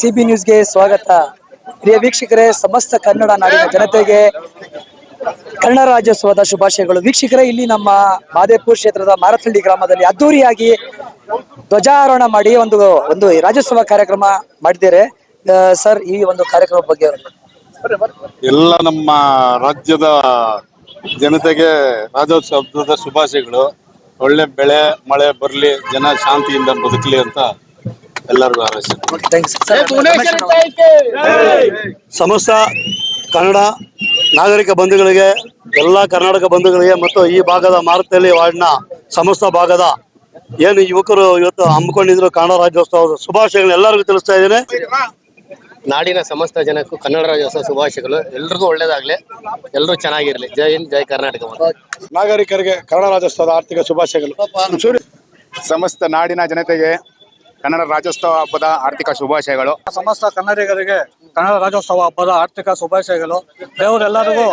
C B ನ್ಯೂಸ್ಗೆ ಸ್ವಾಗತ. ಪ್ರಿಯ ವೀಕ್ಷಕರೇ, ಸಮಸ್ತ ಕನ್ನಡ ನಾಡಿನ ಜನತೆಗೆ ಕನ್ನಡ ರಾಜ್ಯೋತ್ಸವದ ಶುಭಾಶಯಗಳು. ವೀಕ್ಷಕರೇ, ಇಲ್ಲಿ ನಮ್ಮ ಮಾದೇಪುರ ಕ್ಷೇತ್ರದ ಮಾರತಳ್ಳಿ ಗ್ರಾಮದಲ್ಲಿ ಅದ್ದೂರಿಯಾಗಿ ಧ್ವಜಾರೋಹಣ ಮಾಡಿ ಒಂದು ಒಂದು ರಾಜ್ಯೋತ್ಸವ ಕಾರ್ಯಕ್ರಮ ಮಾಡಿದ್ದಾರೆ ಸರ್, ಈ ಒಂದು ಕಾರ್ಯಕ್ರಮದ ಬಗ್ಗೆ ಎಲ್ಲ ನಮ್ಮ ರಾಜ್ಯದ ಜನತೆಗೆ ರಾಜ್ಯೋತ್ಸವದ ಶುಭಾಶಯಗಳು. ಒಳ್ಳೆ ಬೆಳೆ, ಮಳೆ ಬರಲಿ, ಜನ ಶಾಂತಿಯಿಂದ ಬದುಕಲಿ ಅಂತ ಎಲ್ಲರಿಗೂ ಸಮಸ್ತ ಕನ್ನಡ ನಾಗರಿಕ ಬಂಧುಗಳಿಗೆ ಎಲ್ಲ ಕರ್ನಾಟಕ ಬಂಧುಗಳಿಗೆ ಮತ್ತು ಈ ಭಾಗದ ಮಾರುತಲ್ಲಿ ವಾರ್ಡ್ನ ಸಮಸ್ತ ಭಾಗದ ಏನು ಯುವಕರು ಇವತ್ತು ಹಮ್ಮಿಕೊಂಡಿದ್ರು ಕನ್ನಡ ರಾಜ್ಯೋತ್ಸವ ಶುಭಾಶಯಗಳು ಎಲ್ಲರಿಗೂ ತಿಳಿಸ್ತಾ ಇದ್ದೇನೆ. ನಾಡಿನ ಸಮಸ್ತ ಜನಕ್ಕೂ ಕನ್ನಡ ರಾಜ್ಯೋತ್ಸವ ಶುಭಾಶಯಗಳು. ಎಲ್ರಿಗೂ ಒಳ್ಳೇದಾಗ್ಲಿ. ಎಲ್ಲರೂ ಚೆನ್ನಾಗಿರ್ಲಿ. ಜೈ ಹಿಂದ್ ಜೈ ಕರ್ನಾಟಕ ನಾಗರಿಕರಿಗೆ ಕನ್ನಡ ರಾಜ್ಯೋತ್ಸವದ ಆರ್ಥಿಕ ಶುಭಾಶಯಗಳು. ಸಮಸ್ತ ನಾಡಿನ ಜನತೆಗೆ ಕನ್ನಡ ರಾಜ್ಯೋತ್ಸವ ಹಬ್ಬದ ಆರ್ಥಿಕ ಶುಭಾಶಯಗಳು. ಸಮಸ್ತ ಕನ್ನಡಿಗರಿಗೆ ಕನ್ನಡ ರಾಜ್ಯೋತ್ಸವ ಹಬ್ಬದ ಆರ್ಥಿಕ ಶುಭಾಶಯಗಳು. ದೇವರೆಲ್ಲರಿಗೂ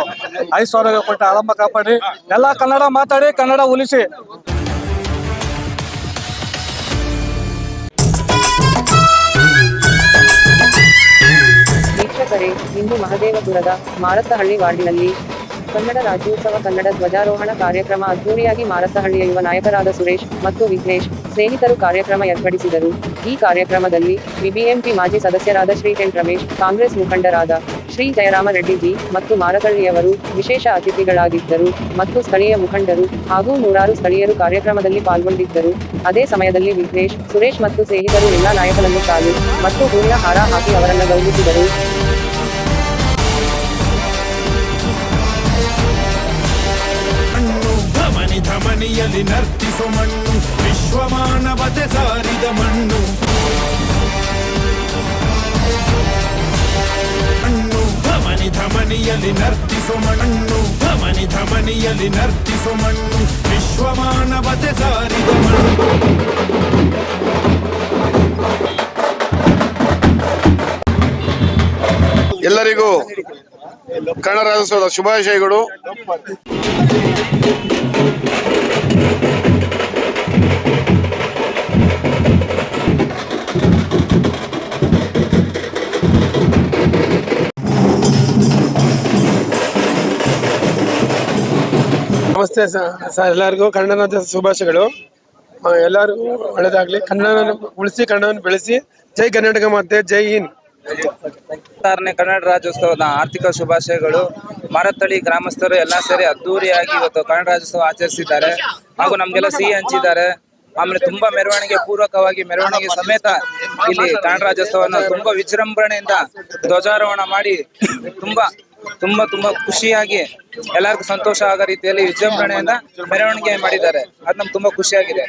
ಐಶ್ವರ್ಯ ಕೊಟ್ಟ ಆರಂಭ ಕಾಪಾಡಿ. ಎಲ್ಲ ಕನ್ನಡ ಮಾತಾಡಿ ಕನ್ನಡ ಉಳಿಸಿ. ವೀಕ್ಷಕರೇ ಇಂದು ಮಹದೇವಪುರದ ಮಾರತ್ತಹಳ್ಳಿ ವಾರ್ಡಿನಲ್ಲಿ ಕನ್ನಡ ರಾಜ್ಯೋತ್ಸವ ಕನ್ನಡ ಧ್ವಜಾರೋಹಣ ಕಾರ್ಯಕ್ರಮ ಅದ್ದೂರಿಯಾಗಿ ಮಾರತ್ತಹಳ್ಳಿಯ ಯುವ ನಾಯಕರಾದ ಸುರೇಶ್ ಮತ್ತು ವಿಘ್ನೇಶ್ ಸ್ನೇಹಿತರು ಕಾರ್ಯಕ್ರಮ ಏರ್ಪಡಿಸಿದರು. ಈ ಕಾರ್ಯಕ್ರಮದಲ್ಲಿ ಬಿಬಿಎಂಪಿ ಮಾಜಿ ಸದಸ್ಯರಾದ ಶ್ರೀ ಎನ್ ರಮೇಶ್, ಕಾಂಗ್ರೆಸ್ ಮುಖಂಡರಾದ ಶ್ರೀ ಜಯರಾಮ ರೆಡ್ಡಿಜಿ ಮತ್ತು ಮಾರಕಳ್ಳಿಯವರು ವಿಶೇಷ ಅತಿಥಿಗಳಾಗಿದ್ದರು ಮತ್ತು ಸ್ಥಳೀಯ ಮುಖಂಡರು ಹಾಗೂ ನೂರಾರು ಸ್ಥಳೀಯರು ಕಾರ್ಯಕ್ರಮದಲ್ಲಿ ಪಾಲ್ಗೊಂಡಿದ್ದರು. ಅದೇ ಸಮಯದಲ್ಲಿ ವಿಘ್ನೇಶ್, ಸುರೇಶ್ ಮತ್ತು ಸ್ನೇಹಿತರು ಎಲ್ಲಾ ನಾಯಕರನ್ನು ಸಾಲು ಮತ್ತು ಹೂವಿನ ಹಾರ ಹಾಕಿ ಅವರನ್ನು ಗೌರವಿಸಿದರು. ನರ್ತಿಸೋ ಮಣ್ಣು. ವಿಶ್ವಮಾನವತೆ ಸಾರಿದ ಮಣ್ಣು. ಮಣ್ಣು. ಧಮನಿ ಧಮನಿಯಲ್ಲಿ ನರ್ತಿಸೋ ಮಣ್ಣು. ಧಮನಿ ಧಮನಿಯಲ್ಲಿ ನರ್ತಿಸೋ ಮಣ್ಣು. ವಿಶ್ವಮಾನವತೆ ಸಾರಿದ ಮಣ್ಣು. ಎಲ್ಲರಿಗೂ ಕನ್ನಡ ರಾಜ್ಯೋತ್ಸವದ ಶುಭಾಶಯಗಳು. ನಮಸ್ತೆ ಸರ್, ಎಲ್ಲರಿಗೂ ಕನ್ನಡ ಶುಭಾಶಯಗಳು. ಎಲ್ಲರಿಗೂ ಒಳ್ಳೇದಾಗ್ಲಿ. ಕನ್ನಡ ಉಳಿಸಿ ಕನ್ನಡವನ್ನು ಬೆಳೆಸಿ. ಜೈ ಕರ್ನಾಟಕ ಮತ್ತೆ ಜೈ ಹಿಂದ್. ಹತ್ತಾರನೇ ಕನ್ನಡ ರಾಜ್ಯೋತ್ಸವದ ಆರ್ಥಿಕ ಶುಭಾಶಯಗಳು. ಮರತ್ತಳಿ ಗ್ರಾಮಸ್ಥರು ಎಲ್ಲ ಸೇರಿ ಅದ್ದೂರಿಯಾಗಿ ಇವತ್ತು ಕನ್ನಡ ರಾಜ್ಯೋತ್ಸವ ಆಚರಿಸಿದ್ದಾರೆ. ಹಾಗೂ ನಮ್ಗೆಲ್ಲ ಸಿಹಿ ಹಂಚಿದ್ದಾರೆ. ಆಮೇಲೆ ತುಂಬಾ ಮೆರವಣಿಗೆ, ಪೂರ್ವಕವಾಗಿ ಮೆರವಣಿಗೆ ಸಮೇತ ಇಲ್ಲಿ ಕನ್ನಡ ರಾಜ್ಯೋತ್ಸವನ ತುಂಬಾ ವಿಜೃಂಭಣೆಯಿಂದ ಧ್ವಜಾರೋಹಣ ಮಾಡಿ ತುಂಬಾ ತುಂಬಾ ತುಂಬಾ ಖುಷಿಯಾಗಿ, ಎಲ್ಲರಿಗೂ ಸಂತೋಷ ಆಗ ರೀತಿಯಲ್ಲಿ ವಿಜೃಂಭಣೆಯಿಂದ ಮೆರವಣಿಗೆ ಮಾಡಿದ್ದಾರೆ. ಅದ್ ನಮ್ಗೆ ತುಂಬಾ ಖುಷಿಯಾಗಿದೆ.